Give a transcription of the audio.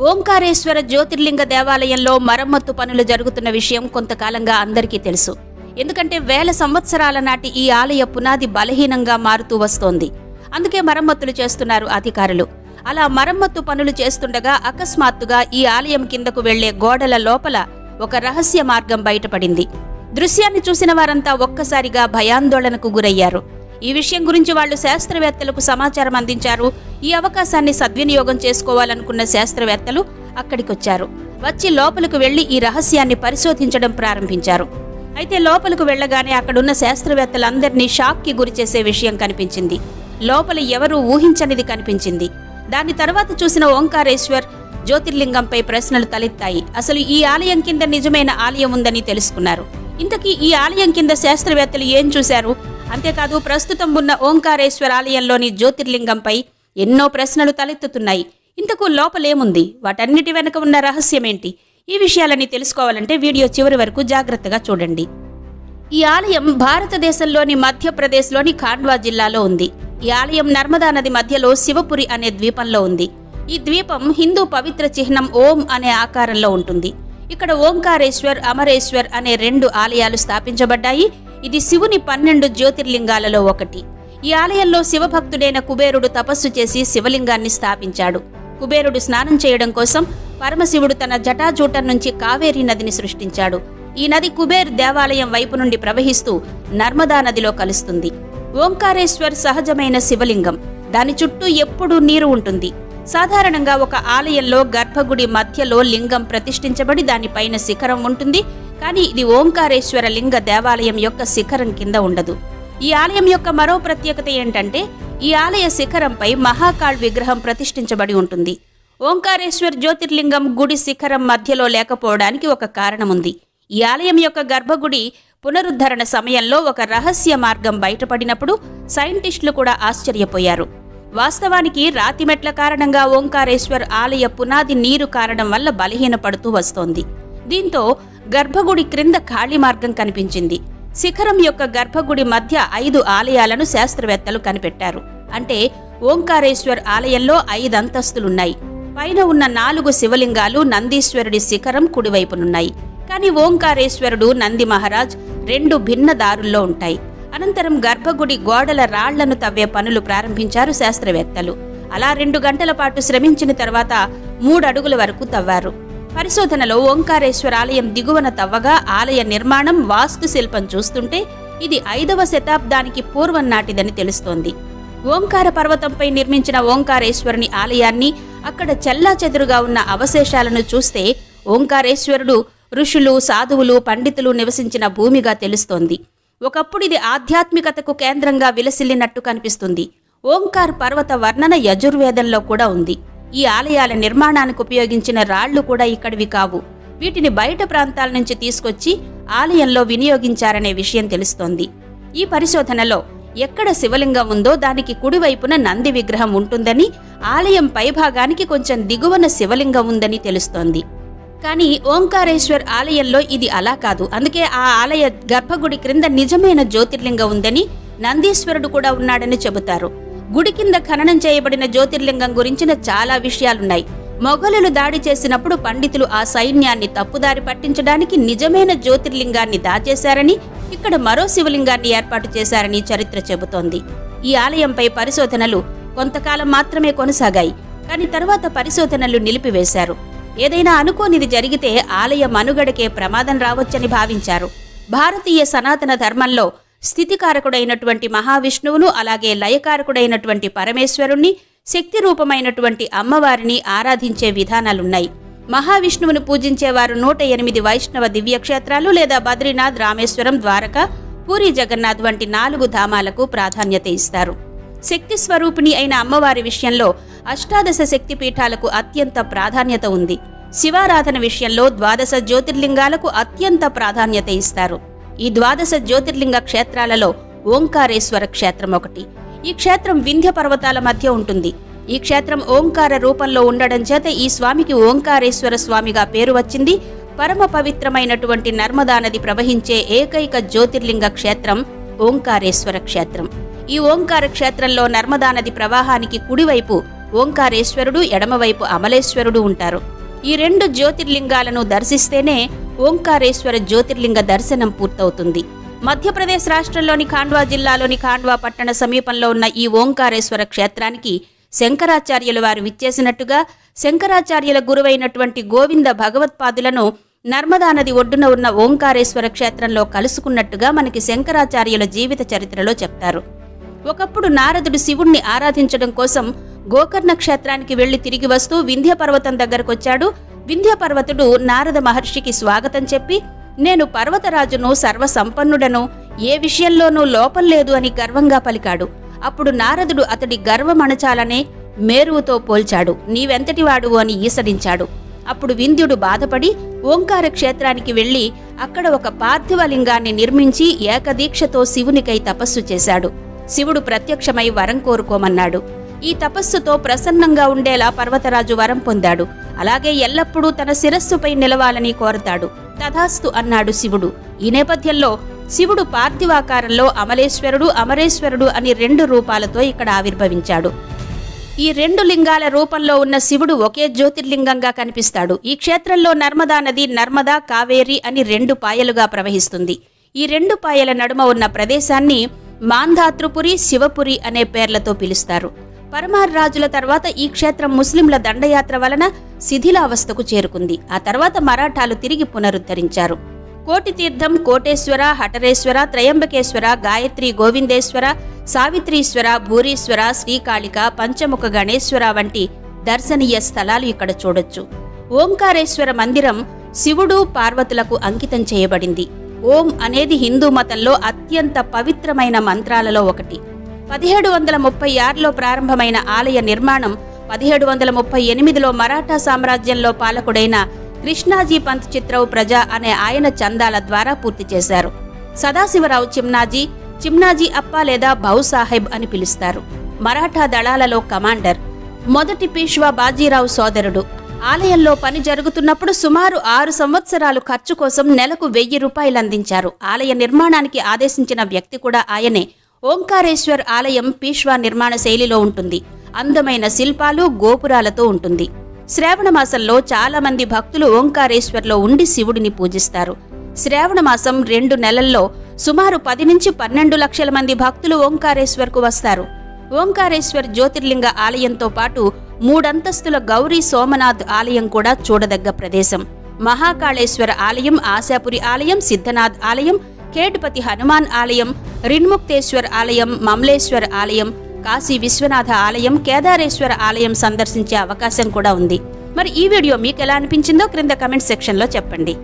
ఓంకారేశ్వర జ్యోతిర్లింగ దేవాలయంలో మరమ్మత్తు పనులు జరుగుతున్న విషయం కొంతకాలంగా అందరికీ తెలుసు. ఎందుకంటే వేల సంవత్సరాల నాటి ఈ ఆలయ పునాది బలహీనంగా మారుతూ వస్తోంది. అందుకే మరమ్మతులు చేస్తున్నారు అధికారులు. అలా మరమ్మత్తు పనులు చేస్తుండగా అకస్మాత్తుగా ఈ ఆలయం కిందకు వెళ్ళే గోడల లోపల ఒక రహస్య మార్గం బయటపడింది. దృశ్యాన్ని చూసిన వారంతా ఒక్కసారిగా భయాందోళనకు గురయ్యారు. ఈ విషయం గురించి వాళ్ళు శాస్త్రవేత్తలకు సమాచారం అందించారు. ఈ అవకాశాన్ని సద్వినియోగం చేసుకోవాలనుకున్న శాస్త్రవేత్తలు అక్కడికొచ్చారు. వచ్చి లోపలకు వెళ్ళి ఈ రహస్యాన్ని పరిశోధించడం ప్రారంభించారు. అయితే లోపలకు వెళ్ళగానే అక్కడున్న శాస్త్రవేత్తలందరినీ షాక్కి గురిచేసే విషయం కనిపించింది. లోపల ఎవరూ ఊహించనిది కనిపించింది. దాని తర్వాత చూసిన ఓంకారేశ్వర్ జ్యోతిర్లింగంపై ప్రశ్నలు తలెత్తాయి. అసలు ఈ ఆలయం కింద నిజమైన ఆలయం ఉందని తెలుసుకున్నారు. ఇంతకీ ఈ ఆలయం కింద శాస్త్రవేత్తలు ఏం చూశారు? అంతేకాదు ప్రస్తుతం ఉన్న ఓంకారేశ్వర ఆలయంలోని జ్యోతిర్లింగంపై ఎన్నో ప్రశ్నలు తలెత్తుతున్నాయి. ఇంతకు లోపలేముంది? వాటన్నిటి వెనుక ఉన్న రహస్యమేంటి? ఈ విషయాలని తెలుసుకోవాలంటే వీడియో చివరి వరకు జాగ్రత్తగా చూడండి. ఈ ఆలయం భారతదేశంలోని మధ్యప్రదేశ్లోని ఖాండ్వా జిల్లాలో ఉంది. ఈ ఆలయం నర్మదా నది మధ్యలో శివపురి అనే ద్వీపంలో ఉంది. ఈ ద్వీపం హిందూ పవిత్ర చిహ్నం ఓం అనే ఆకారంలో ఉంటుంది. ఇక్కడ ఓంకారేశ్వర్ అమరేశ్వర్ అనే రెండు ఆలయాలు స్థాపించబడ్డాయి. ఇది శివుని పన్నెండు జ్యోతిర్లింగాలలో ఒకటి. ఈ ఆలయంలో శివభక్తుడైన కుబేరుడు తపస్సు చేసి శివలింగాన్ని స్థాపించాడు. కుబేరుడు స్నానం చేయడం కోసం పరమశివుడు తన జటాజూటం నుంచి కావేరీ నదిని సృష్టించాడు. ఈ నది కుబేర్ దేవాలయం వైపు నుండి ప్రవహిస్తూ నర్మదా నదిలో కలుస్తుంది. ఓంకారేశ్వర్ సహజమైన శివలింగం. దాని చుట్టూ ఎప్పుడూ నీరు ఉంటుంది. సాధారణంగా ఒక ఆలయంలో గర్భగుడి మధ్యలో లింగం ప్రతిష్ఠించబడి దానిపైన శిఖరం ఉంటుంది. కానీ ఇది ఓంకారేశ్వర లింగ దేవాలయం యొక్క శిఖరం కింద ఉండదు. ఈ ఆలయం యొక్క మరో ప్రత్యేకత ఏంటంటే ఈ ఆలయ శిఖరంపై మహాకాళ్ విగ్రహం ప్రతిష్ఠించబడి ఉంటుంది. ఓంకారేశ్వర్ జ్యోతిర్లింగం గుడి శిఖరం మధ్యలో లేకపోవడానికి ఒక కారణముంది. ఈ ఆలయం యొక్క గర్భగుడి పునరుద్ధరణ సమయంలో ఒక రహస్య మార్గం బయటపడినప్పుడు సైంటిస్టులు కూడా ఆశ్చర్యపోయారు. వాస్తవానికి రాతిమెట్ల కారణంగా ఓంకారేశ్వర్ ఆలయ పునాది నీరు కారణం వల్ల బలహీనపడుతూ వస్తోంది. దీంతో గర్భగుడి క్రింద ఖాళీ మార్గం కనిపించింది. శిఖరం యొక్క గర్భగుడి మధ్య ఐదు ఆలయాలను శాస్త్రవేత్తలు కనిపెట్టారు. అంటే ఓంకారేశ్వర్ ఆలయంలో ఐదు అంతస్తులున్నాయి. పైన ఉన్న నాలుగు శివలింగాలు నందీశ్వరుడి శిఖరం కుడివైపునున్నాయి. కానీ ఓంకారేశ్వరుడు నంది మహారాజ్ రెండు భిన్న దారుల్లో ఉంటాయి. అనంతరం గర్భగుడి గోడల రాళ్ళను తవ్వే పనులు ప్రారంభించారు శాస్త్రవేత్తలు. అలా రెండు గంటల పాటు శ్రమించిన తర్వాత మూడు అడుగుల వరకు తవ్వారు. పరిశోధనలో ఓంకారేశ్వర ఆలయం దిగువన తవ్వగా ఆలయ నిర్మాణం వాస్తు శిల్పం చూస్తుంటే ఇది ఐదవ శతాబ్దానికి పూర్వం నాటిదని తెలుస్తోంది. ఓంకార పర్వతంపై నిర్మించిన ఓంకారేశ్వరుని ఆలయాన్ని అక్కడ చెల్లాచెదురుగా ఉన్న అవశేషాలను చూస్తే ఓంకారేశ్వరుడు ఋషులు సాధువులు పండితులు నివసించిన భూమిగా తెలుస్తోంది. ఒకప్పుడు ఇది ఆధ్యాత్మికతకు కేంద్రంగా విలసిల్లినట్టు కనిపిస్తుంది. ఓంకార్ పర్వత వర్ణన యజుర్వేదంలో కూడా ఉంది. ఈ ఆలయాల నిర్మాణానికి ఉపయోగించిన రాళ్ళు కూడా ఇక్కడివి కావు. వీటిని బయట ప్రాంతాల నుంచి తీసుకొచ్చి ఆలయంలో వినియోగించారనే విషయం తెలుస్తోంది. ఈ పరిశోధనలో ఎక్కడ శివలింగం ఉందో దానికి కుడివైపున నంది విగ్రహం ఉంటుందని ఆలయం పైభాగానికి కొంచెం దిగువన శివలింగం ఉందని తెలుస్తోంది. కానీ ఓంకారేశ్వర్ ఆలయంలో ఇది అలా కాదు. అందుకే ఆ ఆలయ గర్భగుడి క్రింద నిజమైన జ్యోతిర్లింగం ఉందని నందీశ్వరుడు కూడా ఉన్నాడని చెబుతారు. గుడి కింద ఖననం చేయబడిన జ్యోతిర్లింగం గురించిన చాలా విషయాలున్నాయి. మొఘలులు దాడి చేసినప్పుడు పండితులు ఆ సైన్యాన్ని తప్పుదారి పట్టించడానికి నిజమైన జ్యోతిర్లింగాన్ని దాచేశారని ఇక్కడ మరో శివలింగాన్ని ఏర్పాటు చేశారని చరిత్ర చెబుతోంది. ఈ ఆలయంపై పరిశోధనలు కొంతకాలం మాత్రమే కొనసాగాయి. కానీ తర్వాత పరిశోధనలు నిలిపివేశారు. ఏదైనా అనుకోనిది జరిగితే ఆలయ మనుగడకే ప్రమాదం రావచ్చని భావించారు. భారతీయ సనాతన ధర్మంలో స్థితికారకుడైనటువంటి మహావిష్ణువును అలాగే లయకారకుడైనటువంటి పరమేశ్వరుణ్ణి శక్తి రూపమైనటువంటి అమ్మవారిని ఆరాధించే విధానాలున్నాయి. మహావిష్ణువును పూజించేవారు నూట ఎనిమిది వైష్ణవ దివ్యక్షేత్రాలు లేదా బద్రీనాథ్ రామేశ్వరం ద్వారక పూరి జగన్నాథ్ వంటి నాలుగు ధామాలకు ప్రాధాన్యత ఇస్తారు. శక్తి స్వరూపిణి అయిన అమ్మవారి విషయంలో అష్టాదశ శక్తి పీఠాలకు అత్యంత ప్రాధాన్యత ఉంది. శివారాధన విషయంలో ద్వాదశ జ్యోతిర్లింగాలకు అత్యంత ప్రాధాన్యత ఇస్తారు. ఈ ద్వాదశ జ్యోతిర్లింగ క్షేత్రాలలో ఓంకారేశ్వర క్షేత్రం ఒకటి. ఈ క్షేత్రం వింధ్య పర్వతాల మధ్య ఉంటుంది. ఈ క్షేత్రం ఓంకార రూపంలో ఉండడం చేత ఈ స్వామికి ఓంకారేశ్వర స్వామిగా పేరు వచ్చింది. పరమ పవిత్రమైనటువంటి నర్మదా నది ప్రవహించే ఏకైక జ్యోతిర్లింగ క్షేత్రం ఓంకారేశ్వర క్షేత్రం. ఈ ఓంకార క్షేత్రంలో నర్మదా నది ప్రవాహానికి కుడివైపు ఓంకారేశ్వరుడు ఎడమవైపు అమలేశ్వరుడు ఉంటారు. ఈ రెండు జ్యోతిర్లింగాలను దర్శిస్తేనే ఓంకారేశ్వర జ్యోతిర్లింగ దర్శనం పూర్తవుతుంది. మధ్యప్రదేశ్ రాష్ట్రంలోని ఖాండ్వా జిల్లాలోని ఖాండ్వా పట్టణ సమీపంలో ఉన్న ఈ ఓంకారేశ్వర క్షేత్రానికి శంకరాచార్యుల వారు విచ్చేసినట్టుగా శంకరాచార్యుల గురువైనటువంటి గోవింద భగవత్పాదులను నర్మదా నది ఒడ్డున ఉన్న ఓంకారేశ్వర క్షేత్రంలో కలుసుకున్నట్టుగా మనకి శంకరాచార్యుల జీవిత చరిత్రలో చెప్తారు. ఒకప్పుడు నారదుడు శివుణ్ణి ఆరాధించడం కోసం గోకర్ణ క్షేత్రానికి వెళ్ళి తిరిగి వస్తూ వింధ్య పర్వతం దగ్గరకొచ్చాడు. వింధ్య పర్వతుడు నారద మహర్షికి స్వాగతం చెప్పి నేను పర్వతరాజును సర్వసంపన్నుడను ఏ విషయంలోనూ లోపం లేదు అని గర్వంగా పలికాడు. అప్పుడు నారదుడు అతడి గర్వమణచాలనే మేరువుతో పోల్చాడు. నీవెంతటివాడువు అని ఈసడించాడు. అప్పుడు వింధ్యుడు బాధపడి ఓంకార క్షేత్రానికి వెళ్ళి అక్కడ ఒక పార్థివలింగాన్ని నిర్మించి ఏకదీక్షతో శివునికై తపస్సు చేశాడు. శివుడు ప్రత్యక్షమై వరం కోరుకోమన్నాడు. ఈ తపస్సుతో ప్రసన్నంగా ఉండేలా పర్వతరాజు వరం పొందాడు. అలాగే ఎల్లప్పుడూ తన శిరస్సుపై నిలవాలని కోరతాడు. తథాస్తు అన్నాడు శివుడు. ఈ నేపథ్యంలో శివుడు పార్థివాకారంలో అమలేశ్వరుడు అమరేశ్వరుడు అని రెండు రూపాలతో ఇక్కడ ఆవిర్భవించాడు. ఈ రెండు లింగాల రూపంలో ఉన్న శివుడు ఒకే జ్యోతిర్లింగంగా కనిపిస్తాడు. ఈ క్షేత్రంలో నర్మదా నది నర్మదా కావేరి అని రెండు పాయలుగా ప్రవహిస్తుంది. ఈ రెండు పాయల నడుమ ఉన్న ప్రదేశాన్ని మాంధాతృపురి శివపురి అనే పేర్లతో పిలుస్తారు. పరమార్ రాజుల తర్వాత ఈ క్షేత్రం ముస్లింల దండయాత్ర వలన శిథిలావస్థకు చేరుకుంది. ఆ తర్వాత మరాఠాలు తిరిగి పునరుద్ధరించారు. కోటి తీర్థం కోటేశ్వర హఠరేశ్వర త్రయంబకేశ్వర గాయత్రి గోవిందేశ్వర సావిత్రీశ్వర భూరీశ్వర శ్రీకాళిక పంచముఖ గణేశ్వర వంటి దర్శనీయ స్థలాలు ఇక్కడ చూడొచ్చు. ఓంకారేశ్వర మందిరం శివుడు పార్వతులకు అంకితం చేయబడింది. ఓం అనేది హిందూ మతంలో అత్యంత పవిత్రమైన మంత్రాలలో ఒకటి. పదిహేడు వందల ముప్పై ఆరులో ప్రారంభమైన ఆలయ నిర్మాణం పదిహేడు వందల ముప్పై ఎనిమిదిలో మరాఠా సామ్రాజ్యంలో పాలకుడైన కృష్ణాజీ పంత్ చిత్రవు ప్రజా అనే ఆయన చందాల ద్వారా పూర్తి చేశారు. సదాశివరావు చిమ్నాజీ చిమ్నాజీ అప్ప లేదా బౌసాహెబ్ అని పిలుస్తారు. మరాఠా దళాలలో కమాండర్ మొదటి పీష్వా బాజీరావు సోదరుడు. ఆలయంలో పని జరుగుతున్నప్పుడు సుమారు ఆరు సంవత్సరాలు ఖర్చు కోసం నెలకు వెయ్యి రూపాయలు అందించారు ఆలయ నిర్మాణానికి ఆదేశించిన వ్యక్తి కూడా ఆయనే. ఓంకారేశ్వర్ ఆలయం పీష్వా నిర్మాణ శైలిలో ఉంటుంది. అందమైన శిల్పాలు గోపురాలతో ఉంటుంది. శ్రావణ మాసంలో చాలా మంది భక్తులు ఓంకారేశ్వర్లో ఉండి శివుడిని పూజిస్తారు. శ్రావణ మాసం రెండు నెలల్లో సుమారు పది నుంచి పన్నెండు లక్షల మంది భక్తులు ఓంకారేశ్వర్కు వస్తారు. ఓంకారేశ్వర్ జ్యోతిర్లింగ ఆలయంతో పాటు మూడంతస్తుల గౌరీ సోమనాథ్ ఆలయం కూడా చూడదగ్గ ప్రదేశం. మహాకాళేశ్వర ఆలయం ఆశాపురి ఆలయం సిద్ధనాథ్ ఆలయం ఖేడ్పతి హనుమాన్ ఆలయం రిన్ముక్తేశ్వర్ ఆలయం మమలేశ్వర్ ఆలయం కాశీ విశ్వనాథ ఆలయం కేదారేశ్వర ఆలయం సందర్శించే అవకాశం కూడా ఉంది. మరి ఈ వీడియో మీకు ఎలా అనిపించిందో క్రింద కమెంట్ సెక్షన్లో చెప్పండి.